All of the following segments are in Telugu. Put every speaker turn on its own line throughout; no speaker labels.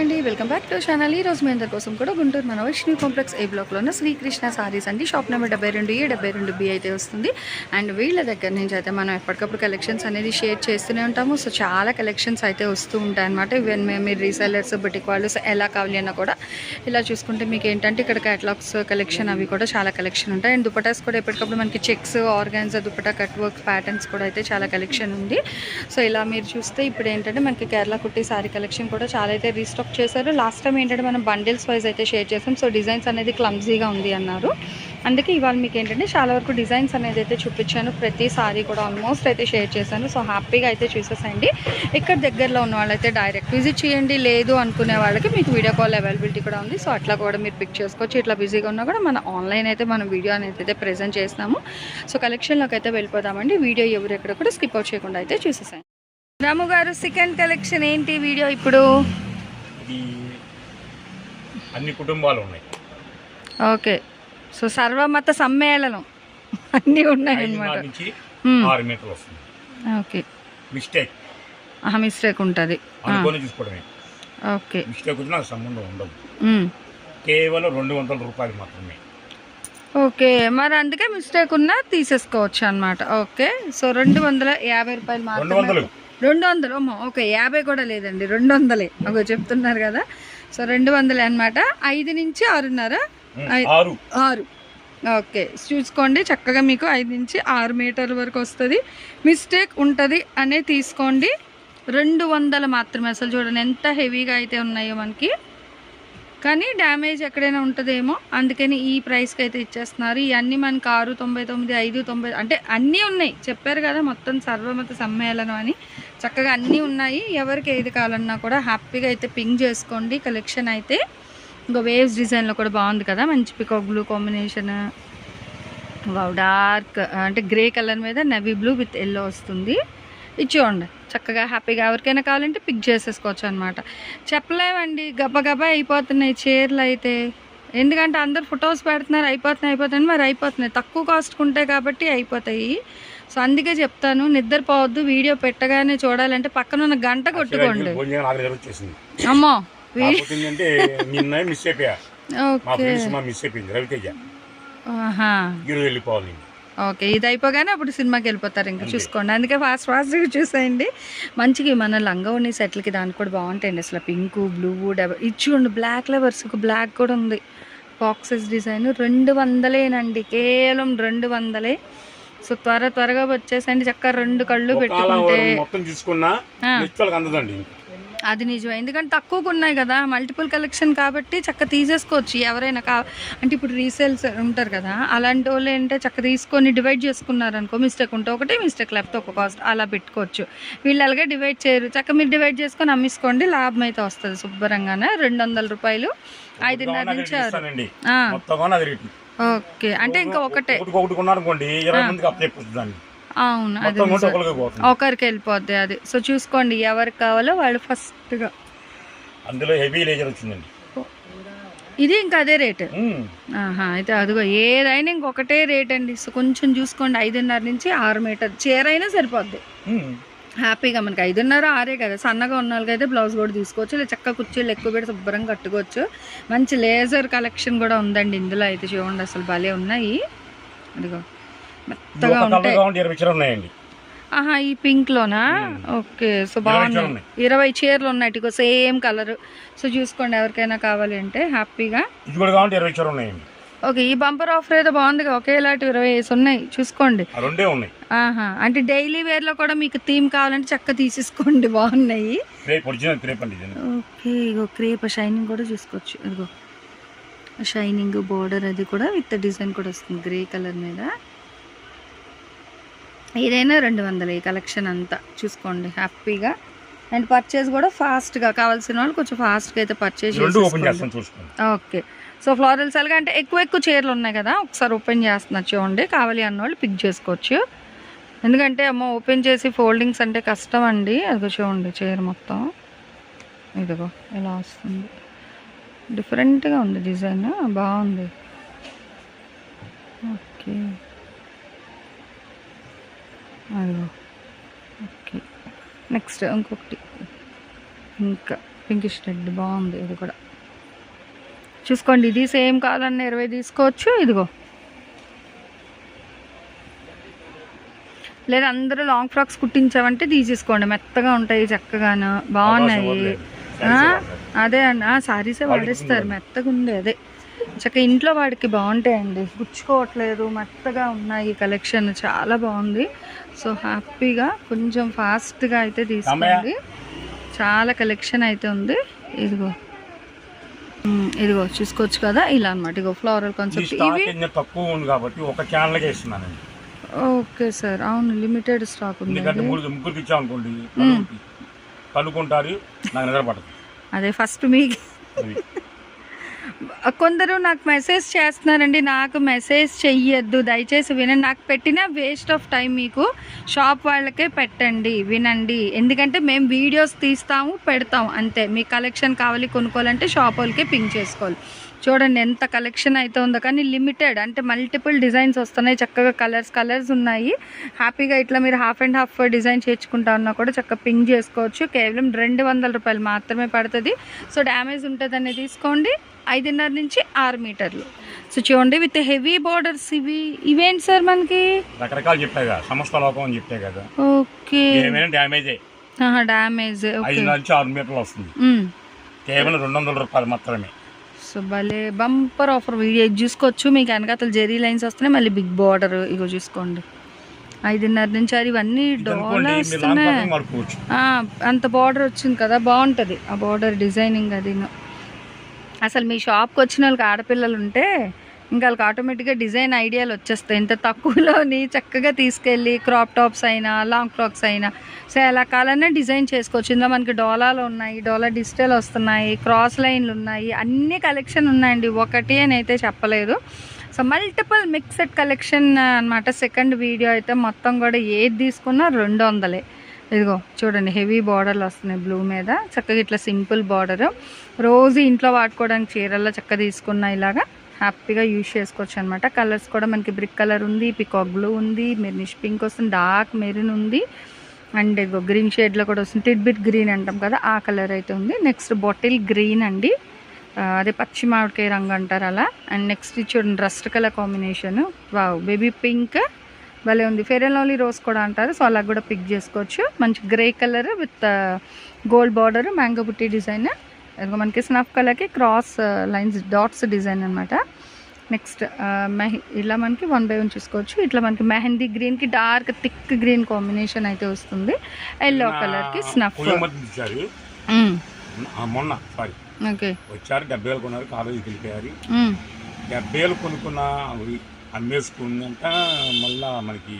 అండి. Welcome back to channel. రోజు మీ అందరి కోసం కూడా గుంటూరు మన వైష్ణవి కాంప్లెక్స్ ఏ బ్లాక్‌లో ఉన్న శ్రీకృష్ణ సారీస్ అండి. షాప్ నెంబర్ 72 ఏ 72 బి అయితే వస్తుంది. అండ్ వీళ్ళ దగ్గర నుంచి అయితే మనం ఎప్పటికప్పుడు కలెక్షన్స్ అనేది షేర్ చేస్తూనే ఉంటాము. సో చాలా కలెక్షన్స్ అయితే వస్తూ ఉంటాయన్నమాట. ఈవెన్ మేము రీసెలర్స్ బుటిక్ వాళ్ళు ఎలా కావాలి అన్నా కూడా ఇలా చూసుకుంటే మీకు ఏంటంటే ఇక్కడ క్యాటలాగ్స్ కలెక్షన్ అవి కూడా చాలా కలెక్షన్ ఉంటాయి. అండ్ దుపటాస్ కూడా ఎప్పటికప్పుడు మనకి చెక్స్, ఆర్గాన్స్ దుపటా కట్ వర్క్ ప్యాటర్న్స్ కూడా అయితే చాలా కలెక్షన్ ఉంది. సో ఇలా మీరు చూస్తే ఇప్పుడు ఏంటంటే మనకి కేరళ కుట్టి సారీ కలెక్షన్ కూడా చాలా అయితే రీస్టాక్ చేశారు. లాస్ట్ టైం ఏంటంటే మనం బండిల్స్ వైజ్ అయితే షేర్ చేసాం. సో డిజైన్స్ అనేది క్లమ్జీగా ఉంది అన్నారు. అందుకే ఇవాళ మీకు ఏంటంటే చాలా వరకు డిజైన్స్ అనేది అయితే చూపించాను. ప్రతి సారీ కూడా ఆల్మోస్ట్ అయితే షేర్ చేశాను. సో హ్యాపీగా అయితే చూసేసండి. ఇక్కడ దగ్గరలో ఉన్న వాళ్ళైతే డైరెక్ట్ విజిట్ చేయండి. లేదు అనుకునే వాళ్ళకి మీకు వీడియో కాల్ అవైలబిలిటీ కూడా ఉంది. సో అట్లా కూడా మీరు పిక్ చేసుకోవచ్చు. ఇట్లా బిజీగా ఉన్నా కూడా మన ఆన్లైన్ అయితే మనం వీడియో అనేది అయితే ప్రెజెంట్ చేస్తాము. సో కలెక్షన్లోకి అయితే వెళ్ళిపోదామండి. వీడియో ఎవరు ఎక్కడ కూడా స్కిప్ అవుట్ చేయకుండా అయితే చూసేసాను. రాము గారు సెకండ్ కలెక్షన్ ఏంటి వీడియో ఇప్పుడు
ఇది అన్ని కుటుంబాలు ఉన్నాయి
ఓకే. సో సర్వమత సమ్మేళనం. అన్నీ
నుంచి. ఆరు మీటర్లు వస్తుంది.
ఓకే.
మిస్టేక్.
ఆహా మిస్టేక్ ఉంటుంది.
అనుకొని చూసుకోవడమే.
ఓకే.
మిస్టేక్ వచ్చి నాకు సంబంధం ఉండదు. కేవలం రెండు వందల రూపాయలు మాత్రమే.
ఓకే. మరి అందుకే మిస్టేక్ ఉన్నా తీసేసుకోవచ్చు అనమాట ఓకే. సో రెండు వందల యాభై రూపాయలు మాత్రమే రెండు వందలు అమ్మో ఓకే యాభై కూడా లేదండి. రెండు వందలే ఒక చెప్తున్నారు కదా. సో రెండు వందలే అనమాట ఐదు నుంచి ఆరున్నర.
ఆరు.
ఓకే చూసుకోండి. చక్కగా మీకు ఐదు నుంచి ఆరు మీటర్ల వరకు వస్తుంది. మిస్టేక్ ఉంటుంది అనే తీసుకోండి. రెండు వందలు మాత్రమే. అసలు చూడండి ఎంత హెవీగా అయితే ఉన్నాయో మనకి. కానీ డ్యామేజ్ ఎక్కడైనా ఉంటుందేమో. అందుకని ఈ ప్రైస్కి అయితే ఇచ్చేస్తున్నారు. ఇవన్నీ మనకి ఆరు తొంభై తొమ్మిది ఐదు తొంభై అంటే అన్నీ ఉన్నాయి. చెప్పారు కదా మొత్తం సర్వమత సమ్మేళనం అని. చక్కగా అన్నీ ఉన్నాయి. ఎవరికి ఏది కావాలన్నా కూడా హ్యాపీగా అయితే పింక్ చేసుకోండి. కలెక్షన్ అయితే ఇంకా వేవ్స్ డిజైన్లో కూడా బాగుంది కదా. మంచి పికాక్ బ్లూ కాంబినేషన్. డార్క్ అంటే గ్రే కలర్ మీద నవీ బ్లూ విత్ ఎల్లో వస్తుంది. ఇచ్చేయండి చక్కగా హ్యాపీగా ఎవరికైనా కావాలంటే పిక్ చేసేసుకోవచ్చు అనమాట చెప్పలేమండి. గబ గబా అయిపోతున్నాయి చీరలు అయితే. ఎందుకంటే అందరు ఫొటోస్ పెడుతున్నారు. అయిపోతున్నాయి అయిపోతున్నాయి. మరి అయిపోతున్నాయి. తక్కువ కాస్ట్ ఉంటాయి కాబట్టి అయిపోతాయి. సో అందుకే చెప్తాను. నిద్రపోవద్దు. వీడియో పెట్టగానే చూడాలంటే పక్కన ఉన్న గంట కొట్టుకోండి. అమ్మో!
మిస్ అయిపోయింది. రవితేజ. వెళ్ళిపోవాలి.
ఓకే ఇది అయిపోగానే అప్పుడు సినిమాకి వెళ్ళిపోతారు ఇంకా. చూసుకోండి. అందుకే ఫాస్ట్ ఫాస్ట్గా చూసేయండి. మంచిగా మన లంగా ఉన్న సెట్లకి దానికి కూడా బాగుంటాయండి. అసలు పింక్ బ్లూ డబల్ ఇచ్చుండి బ్లాక్ లెవర్స్ బ్లాక్ కూడా ఉంది. బాక్సెస్ డిజైన్ రెండు వందలేనండి. కేవలం రెండు వందలే. సో త్వర త్వరగా వచ్చేసండి. చక్కగా రెండు కళ్ళు పెట్టుకుంటే
మొత్తం అందదండి
అది నిజమే. ఎందుకంటే తక్కువగా ఉన్నాయి కదా మల్టిపుల్ కలెక్షన్ కాబట్టి చక్క తీసేసుకోవచ్చు. ఎవరైనా కా అంటే ఇప్పుడు రీసేల్స్ ఉంటారు కదా అలాంటి వాళ్ళు ఏంటంటే చక్క తీసుకొని డివైడ్ చేసుకున్నారు అనుకో మిస్టేక్ ఉంటే ఒకటి మిస్టేక్ లేకపోతే ఒక కాస్ట్ అలా పెట్టుకోవచ్చు. వీళ్ళు అలాగే డివైడ్ చేయరు. చక్క మీరు డివైడ్ చేసుకొని అమ్మేసుకోండి లాభం అయితే వస్తుంది శుభ్రంగానే. రెండు వందల రూపాయలు ఐదున్నర నుంచి ఆరు. ఓకే. అంటే ఇంకా ఒకటే.
ఒకటి కొన్నారనుకోండి ఇరవై మందికి
అవును అది.
ఒకరికి
వెళ్ళిపోద్ది అది. సో చూసుకోండి ఎవరికి కావాలో వాళ్ళు ఫస్ట్గా.
అందులో హెవీ లేజర్ వచ్చిందండి.
ఇది ఇంకా అదే రేటు. అయితే అదిగో ఏదైనా ఇంకొకటే రేట్ అండి. సో కొంచెం చూసుకోండి ఐదున్నర నుంచి ఆరు మీటర్ చీర అయినా సరిపోద్ది. హ్యాపీగా మనకి ఐదున్నర ఆరే కదా. సన్నగా ఉన్న వాళ్ళకైతే బ్లౌజ్ కూడా తీసుకోవచ్చు. ఇలా చక్క కుర్చీలు ఎక్కువ పెట్టి శుభ్రంగా కట్టుకోవచ్చు. మంచి లేజర్ కలెక్షన్ కూడా ఉందండి ఇందులో అయితే చూడండి అసలు భలే ఉన్నాయి. అదిగో. మెత్తగా ఉంటాయి.
ఇరవై చీరలు ఉన్నాయండి.
ఆహా ఈ పింక్ లోనా? ఓకే సో బాగున్నాయి. ఇరవై చీరలు ఉన్నాయి సేమ్ కలర్. సో చూసుకోండి ఎవరికైనా కావాలి అంటే హ్యాపీగా.
ఇరవై చీరలు ఉన్నాయండి.
ఓకే ఈ బంపర్ ఆఫర్ ఏదో బాగుంది ఒకేలాంటి ఇరవై వేసి ఉన్నాయి. చూసుకోండి.
రెండే ఉన్నాయి.
ఆహా అంటే డైలీ వేర్లో కూడా మీకు థీమ్ కావాలంటే చక్క తీసేసుకోండి బాగున్నాయి. ఓకే ఇగో క్రేప్ షైనింగ్ కూడా చూసుకోవచ్చు. ఇదిగో షైనింగ్ బోర్డర్ అది కూడా విత్ డిజైన్ కూడా వస్తుంది గ్రే కలర్ మీద. ఏదైనా రెండు వందలు ఈ కలెక్షన్ అంతా. చూసుకోండి హ్యాపీగా. అండ్ పర్చేస్ కూడా ఫాస్ట్గా కావాల్సిన వాళ్ళు కొంచెం ఫాస్ట్గా అయితే పర్చేస్ ఓకే. సో ఫ్లోరల్స్ అలాగా అంటే ఎక్కువ ఎక్కువ చీరలు ఉన్నాయి కదా ఒకసారి ఓపెన్ చేస్తున్నా చూడండి. కావాలి అన్న వాళ్ళు పిక్ చేసుకోవచ్చు. ఎందుకంటే అమ్మ ఓపెన్ చేసి ఫోల్డింగ్స్ అంటే కష్టం అండి. అదిగో చూడండి చీర మొత్తం. ఇదిగో ఇలా వస్తుంది. డిఫరెంట్గా ఉంది డిజైన్ బాగుంది. ఓకే. అదిగో ఓకే. నెక్స్ట్ ఇంకొకటి. ఇంకా పింకిష్ రెడ్ బాగుంది ఇది కూడా. చూసుకోండి ఇది సేమ్ కావాలన్న ఇరవై తీసుకోవచ్చు ఇదిగో. లేదా అందరూ లాంగ్ ఫ్రాక్స్ కుట్టించామంటే తీసేసుకోండి మెత్తగా ఉంటాయి చక్కగాను. బాగున్నాయి. అదే అండి సారీసే వాడేస్తారు మెత్తగా ఉంది అదే. చక్క ఇంట్లో వాడికి బాగుంటాయండి. గుచ్చుకోవట్లేదు మెత్తగా ఉన్నాయి కలెక్షన్. చాలా బాగుంది. సో హ్యాపీగా కొంచెం ఫాస్ట్గా అయితే తీసుకోండి. చాలా కలెక్షన్ అయితే ఉంది. ఇదిగో. ఇదిగో చూసుకోవచ్చు కదా? ఇలా అన్నమాట. ఇగో ఫ్లోరల్ కాన్సెప్ట్ ఇవి?
తక్కువ ఉంది కాబట్టి ఒక
ఓకే సార్. అవును లిమిటెడ్ స్టాక్ ఉంది
ముగ్గురికి ఇచ్చాం అనుకోండి నలుగురికి. కనుక్కుంటారు నాకు నిద్ర పడదు
అదే ఫస్ట్ మీకు. కొందరు నాకు మెసేజ్ చేస్తున్నారండి నాకు మెసేజ్ చెయ్యొద్దు దయచేసి వినండి. నాకు పెట్టిన వేస్ట్ ఆఫ్ టైం మీకు షాప్ వాళ్ళకే పెట్టండి వినండి. ఎందుకంటే మేము వీడియోస్ తీస్తాము పెడతాం అంతే. మీ కలెక్షన్ కావాలి కొనుక్కోవాలంటే షాప్ వాళ్ళకే పింక్ చేసుకోవాలి. చూడండి ఎంత కలెక్షన్ అయితే ఉందో. కానీ లిమిటెడ్ అంటే మల్టిపుల్ డిజైన్స్ వస్తున్నాయి. చక్కగా కలర్స్ కలర్స్ ఉన్నాయి. హ్యాపీగా ఇట్లా మీరు హాఫ్ అండ్ హాఫ్ డిజైన్ చేర్చుకుంటా ఉన్నా కూడా చక్కగా పింక్ చేసుకోవచ్చు. కేవలం రెండు వందల రూపాయలు మాత్రమే పడుతుంది. సో డ్యామేజ్ ఉంటుందని తీసుకోండి. ఐదున్నర నుంచి ఆరు మీటర్లు. సో చూడండి విత్ హెవీ బార్డర్స్ ఇవి ఇవేంటి సార్ మనకి?
రకరకాలు చెప్పాయి కదా. సమస్త లోకం అని చెప్పాయి కదా.
ఓకే.
ఏమైనా డ్యామేజే
డ్యామేజ్ ఓకే.
ఐదు నుంచి ఆరు మీటర్లు వస్తుంది.
మ్మ్.
కేవలం రెండు వందల రూపాయలు మాత్రమే.
సో భలే బంపర్ ఆఫర్. వీడియో ఇది చూసుకోవచ్చు మీకు వెనకాతల జెరీ లైన్స్ వస్తున్నాయి మళ్ళీ బిగ్ బార్డర్ ఇగో చూసుకోండి. ఐదున్నర నుంచి ఆరు ఇవన్నీ
ఇది
డోలా
అనుకోండి మీరు లాంగ్
వస్తున్నాయి
పక్కన వాడుకోవచ్చు.
ఆ, అంత బార్డర్ వచ్చింది కదా బాగుంటుంది. ఆ బార్డర్ డిజైనింగ్ అది అసలు మీ షాప్కి వచ్చిన వాళ్ళకి ఆడపిల్లలు ఉంటే ఇంకా వాళ్ళకి ఆటోమేటిక్గా డిజైన్ ఐడియాలు వచ్చేస్తాయి. ఇంత తక్కువలోని చక్కగా తీసుకెళ్ళి క్రాప్ టాప్స్ అయినా లాంగ్ ఫ్రాక్స్ అయినా. సో ఎలా కాలన్నా డిజైన్ చేసుకోవచ్చు. ఇందులో మనకి డోలాలు ఉన్నాయి డోలా డిజిటల్ వస్తున్నాయి క్రాస్ లైన్లు ఉన్నాయి. అన్ని కలెక్షన్ ఉన్నాయండి. ఒకటి అని అయితే చెప్పలేదు. సో మల్టిపుల్ మిక్సెడ్ కలెక్షన్ అన్నమాట. సెకండ్ వీడియో అయితే మొత్తం కూడా ఏది తీసుకున్నా రెండు వందలే. ఇదిగో చూడండి హెవీ బార్డర్లు వస్తున్నాయి బ్లూ మీద. చక్కగా ఇట్లా సింపుల్ బార్డర్ రోజు ఇంట్లో వాడుకోవడానికి చీరల్లో చక్కగా తీసుకున్న ఇలాగా. హ్యాపీగా యూజ్ చేసుకోవచ్చు అనమాట కలర్స్ కూడా మనకి బ్రిక్ కలర్ ఉంది పికాక్ బ్లూ ఉంది మెర్నిష్ పింక్ వస్తుంది డార్క్ మెరూన్ ఉంది. అండ్ ఇగో గ్రీన్ షేడ్లో కూడా వస్తుంది. టిడ్బిట్ గ్రీన్ అంటాం కదా ఆ కలర్ అయితే ఉంది. నెక్స్ట్ బాటిల్ గ్రీన్ అండి. అదే పచ్చి మామిడికాయ రంగు అంటారు అలా. అండ్ నెక్స్ట్ చూడండి rust colour combination. Wow baby pink. భలే ఉంది. ఫెయిర్ అండ్ లవ్లీ రోజ్ కూడా అంటారు. సో అలా కూడా పిక్ చేసుకోవచ్చు. మంచి grey colour with gold border mango butti design. మనకి స్నఫ్ కలర్కి క్రాస్ లైన్స్ డాట్స్ డిజైన్ అనమాట నెక్స్ట్ మెహ ఇలా మనకి వన్ బై వన్ చూసుకోవచ్చు. ఇట్లా మనకి మెహందీ గ్రీన్కి డార్క్ థిక్ గ్రీన్ కాంబినేషన్ అయితే వస్తుంది. ఎల్లో కలర్కి స్నఫ్.
మొన్న సారీ.
ఓకే.
వచ్చారు డెబ్బై వేలు కొన్నారు కాలేజీకి వెళ్ళిపోయారు. డెబ్బై వేలు కొనుక్కున్న అమ్మేసుకుందంట మళ్ళా మనకి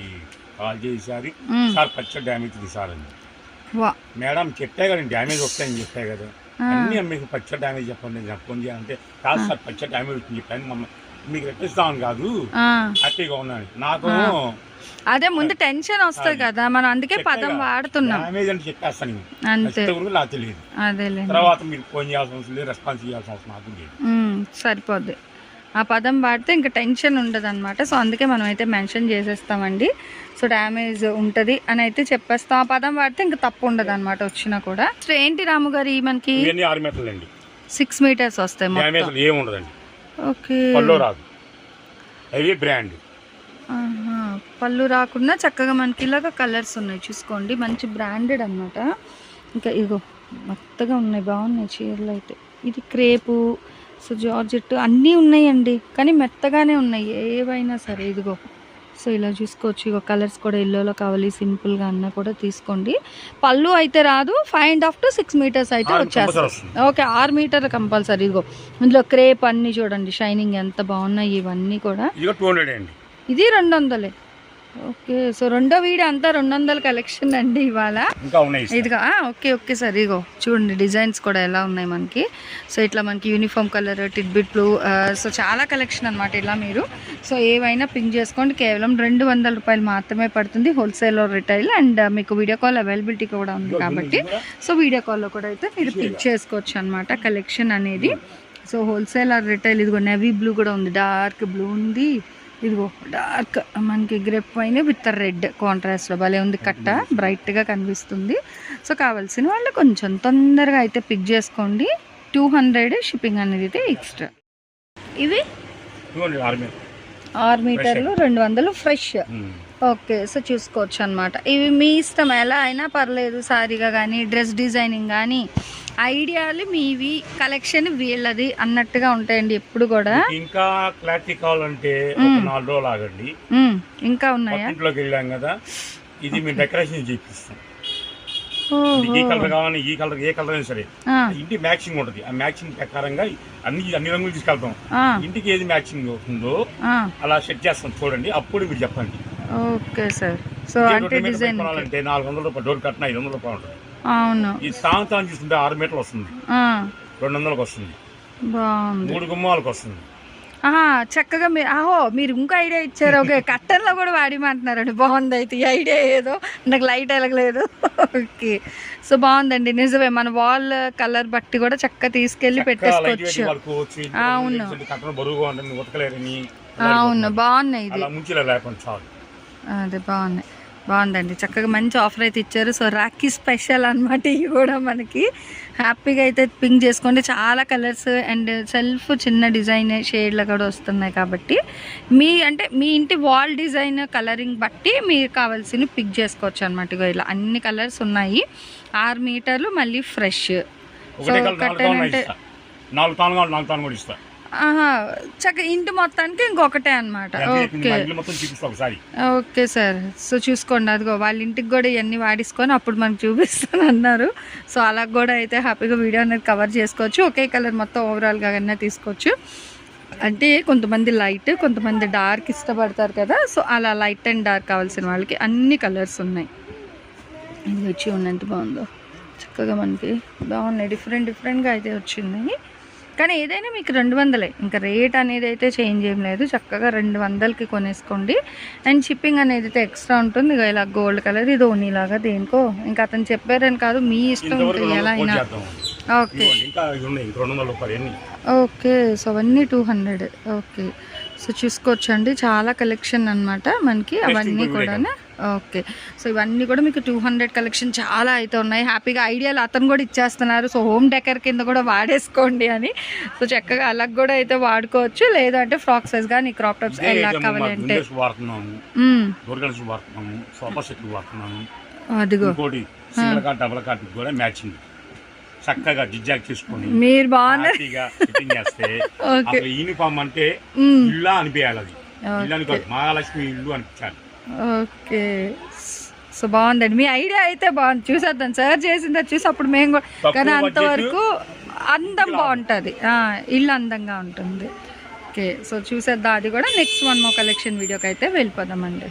కాల్ చేశారు. సార్ పచ్చ డ్యామేజ్ తీసారండి
వా.
మేడం చెప్పే కదండి డ్యామేజ్ వస్తాయని చెప్పే కదా. అన్ని మీకు పచ్చ డ్యామేజ్ చెప్పండి నేను ఫోన్ చేయాలంటే కాదు సార్ పచ్చ డ్యామేజ్ వచ్చింది చెప్పాను మమ్మ మీకు రెట్టిస్తాను కాదు. హ్యాపీగా ఉన్నాను. నాకు
అదే ముందు టెన్షన్ వస్తుంది కదా మనం అందుకే పదం వాడుతున్నాం.
డ్యామేజ్ అంటే చెప్పేస్తాను
అంతే.
నాకు తెలియదు. తర్వాత మీరు ఫోన్ చేయాల్సిన అవసరం లేదు రెస్పాన్స్ చేయాల్సిన అవసరం నాకు లేదు.
సరిపోద్ది. ఆ పదం వాడితే ఇంకా టెన్షన్ ఉండదు అనమాట సో అందుకే మనం అయితే మెన్షన్ చేసేస్తామండి. సో డ్యామేజ్ ఉంటుంది అని అయితే చెప్పేస్తాం. ఆ పదం వాడితే ఇంకా తప్పు ఉండదు అనమాట వచ్చినా కూడా. సో ఏంటి రాము గారు మనకి? సిక్స్ మీటర్స్ వస్తాయి ఓకే.
బ్రాండ్.
పళ్ళు రాకుండా చక్కగా మనకి ఇలాగ కలర్స్ ఉన్నాయి చూసుకోండి. మంచి బ్రాండెడ్ అన్నమాట. ఇంకా ఇగో మెత్తగా ఉన్నాయి. బాగున్నాయి చీరలు అయితే. ఇది క్రేపు సో జార్జెట్ అన్నీ ఉన్నాయండి. కానీ మెత్తగానే ఉన్నాయి. ఏవైనా సరే ఇదిగో. సో ఇలా చూసుకోవచ్చు. ఇగో కలర్స్ కూడా ఎల్లోలో కావాలి. సింపుల్గా అన్నా కూడా తీసుకోండి. పళ్ళు అయితే రాదు. Five and half to six metres అయితే వచ్చేస్తాయి. ఓకే ఆరు మీటర్ కంపల్సరీ. ఇదిగో. ఇందులో క్రేప్ అన్నీ చూడండి. షైనింగ్ ఎంత బాగున్నాయి ఇవన్నీ కూడా. ఇది రెండు వందలే. ఓకే సో రెండో వీడియో అంతా రెండు వందల కలెక్షన్ అండి ఇవాళ. ఇదిగో ఓకే ఓకే సార్ ఇగో చూడండి డిజైన్స్ కూడా ఎలా ఉన్నాయి మనకి. సో ఇట్లా మనకి యూనిఫామ్ కలర్ టిడ్బిట్ బ్లూ సో చాలా కలెక్షన్ అన్నమాట ఇలా మీరు. సో ఏవైనా పింక్ చేసుకోండి కేవలం రెండు వందల రూపాయలు మాత్రమే పడుతుంది హోల్సేల్ రిటైల్ అండ్ మీకు వీడియో కాల్ అవైలబిలిటీ కూడా ఉంది కాబట్టి. సో వీడియో కాల్లో కూడా అయితే మీరు పిక్ చేసుకోవచ్చు అనమాట కలెక్షన్ అనేది. సో హోల్సేల్ ఆర్ రిటైల్ ఇదిగో నెవీ బ్లూ కూడా ఉంది డార్క్ బ్లూ ఉంది. ఇదిగో డార్క్ మనకి గ్రెప్ పైన విత్ రెడ్ కాంట్రాస్ట్లో భలే ఉంది కట్ట బ్రైట్గా కనిపిస్తుంది. సో కావాల్సిన వాళ్ళు కొంచెం తొందరగా అయితే పిక్ చేసుకోండి. టూ హండ్రెడ్ షిప్పింగ్ అనేది అయితే ఎక్స్ట్రా ఇవి ఆరు మీటర్లు రెండు వందలు ఫ్రెష్. ఓకే సో చూసుకోవచ్చు అనమాట ఇవి మీ ఇష్టం ఎలా అయినా పర్లేదు సారీగా కానీ డ్రెస్ డిజైనింగ్ కానీ ఐడియాలు మీవి కలెక్షన్ వీళ్ళది అన్నట్టుగా ఉంటాయండి ఎప్పుడు కూడా.
ఇంకా క్లారిటీ కావాలంటే. నాలుగు రోజులు ఆగండి.
ఇంకా ఉన్నాయా?
పక్కింట్లోకి వెళ్ళాం కదా ఇది మేము డెకరేషన్ చేపిస్తాం. ఈ కలర్ కావాలి ఈ కలర్ ఏ కలర్ అయినా సరే. ఇంటి మ్యాచింగ్ ఉంటుంది. ఆ మ్యాచింగ్ ప్రకారంగా అన్ని అన్ని రంగులు తీసుకెళ్తాం. ఇంటికి ఏది మ్యాచింగ్ అవుతుందో. అలా సెట్ చేస్తాం చూడండి. అప్పుడు మీరు చెప్పండి.
Okay sir. సో అంటే డిజైన్
నాలుగు వందల రూపాయలు డోర్ కట్టిన ఐదు వందల రూపాయలు ఉంటుంది.
అవును.
ఈ ఆరు మీటర్లు వస్తుంది. రెండు వందలకు వస్తుంది.
బాగుంది.
మూడు గుమ్మాలకు వస్తుంది.
ఆహా చక్కగా మీరు ఆహో మీరు ఇంకో ఐడియా ఇచ్చారు. ఓకే కట్టన్లో కూడా వాడిమంటున్నారండి. బాగుంది అయితే ఈ ఐడియా ఏదో. నాకు లైట్ వెలగలేదు. ఓకే. సో బాగుందండి. నిజమే మన వాల్ కలర్ బట్టి కూడా చక్కగా తీసుకెళ్ళి పెట్టేసుకోవచ్చు. అవును. అవును బాగున్నాయి ఇది. అదే బాగున్నాయి. బాగుందండి. చక్కగా మంచి ఆఫర్ అయితే ఇచ్చారు. సో రాఖీ స్పెషల్ అన్నమాట ఇవి కూడా మనకి. హ్యాపీగా అయితే పింక్ చేసుకోండి చాలా కలర్స్ అండ్ సెల్ఫ్ చిన్న డిజైన్ షేడ్లు కూడా వస్తున్నాయి కాబట్టి మీ అంటే మీ ఇంటి వాల్ డిజైన్ కలరింగ్ బట్టి మీరు కావాల్సిన పిక్ చేసుకోవచ్చు అనమాట ఇలా అన్ని కలర్స్ ఉన్నాయి. ఆరు మీటర్లు మళ్ళీ ఫ్రెష్.
ఒకటే కలర్ నాలుగు నాలుగు తాను కావాలి నాలుగు తాను
చక్కగా ఇంటి మొత్తానికి ఇంకొకటే అనమాట ఓకే. Okay sir. సో చూసుకోండి అదిగో వాళ్ళ ఇంటికి కూడా ఇవన్నీ వాడేసుకొని అప్పుడు మనకు చూపిస్తాను అన్నారు. సో అలా కూడా అయితే హ్యాపీగా వీడియో అనేది కవర్ చేసుకోవచ్చు. ఒకే కలర్ మొత్తం ఓవరాల్గా అయినా తీసుకోవచ్చు. అంటే కొంతమంది లైట్ కొంతమంది డార్క్ ఇష్టపడతారు కదా. సో అలా లైట్ అండ్ డార్క్ కావాల్సిన వాళ్ళకి అన్ని కలర్స్ ఉన్నాయి. ఇది వచ్చి ఉన్నంత బాగుందో. చక్కగా మనకి బాగున్నాయి. డిఫరెంట్ డిఫరెంట్గా అయితే వచ్చింది. కానీ ఏదైనా మీకు రెండు వందలే. ఇంకా రేట్ అనేది అయితే చేంజ్ ఏం లేదు. చక్కగా రెండు వందలకి కొనేసుకోండి. అండ్ షిప్పింగ్ అనేది అయితే ఎక్స్ట్రా ఉంటుంది. ఇక ఇలా గోల్డ్ కలర్ ఇది ఓనీలాగా దేనికో. ఇంకా అతను చెప్పారని కాదు మీ ఇష్టం ఎలా అయినా. ఓకే. ఓకే సో అవన్నీ టూ హండ్రెడ్. ఓకే. సో చూసుకోవచ్చండి. చాలా కలెక్షన్ అన్నమాట మనకి. అవన్నీ కూడా ఓకే. సో ఇవన్నీ కూడా మీకు టూ హండ్రెడ్ కలెక్షన్ చాలా అయితే ఉన్నాయి. హ్యాపీగా ఐడియాలు అతను కూడా ఇచ్చేస్తున్నారు. సో హోమ్ డెకర్ కింద కూడా వాడేసుకోండి అని. సో చక్కగా అలా కూడా అయితే వాడుకోవచ్చు. లేదంటే ఫ్రాక్ సైజ్ కానీ క్రాప్ టాప్స్ ఎలా
ఐటమ్
కావాలి
మా
అంటే.
విండోస్ వాడుతున్నాము.
మ్మ్.
డోర్గన్స్ వాడుతున్నాము. సోఫా సెట్లు వాడుతున్నాము.
అదిగో.
ఇంకోటి సింగిల్ కార్డ్ డబుల్ కార్డ్ కూడా మ్యాచింగ్. చక్కగా జిగ్జాగ్ చేసుకొని
మీరు బాగున్నారు.
యూనిఫామ్ అంటే. ఇల్లా అనిపించాలి అది. ఇల్లు అనుకోదు మహాలక్ష్మి ఇల్లు అనిపించాలి.
ఓకే. సో బాగుందండి. మీ ఐడియా అయితే బాగుంది చూసేద్దాం. సార్ చేసిందా చూసి అప్పుడు మేము కూడా కానీ అంతవరకు అందం బాగుంటుంది. ఇల్లు అందంగా ఉంటుంది. ఓకే. సో చూసేద్దాం. అది కూడా నెక్స్ట్ వన్ మో కలెక్షన్ వీడియోకి అయితే వెళ్ళిపోదామండి.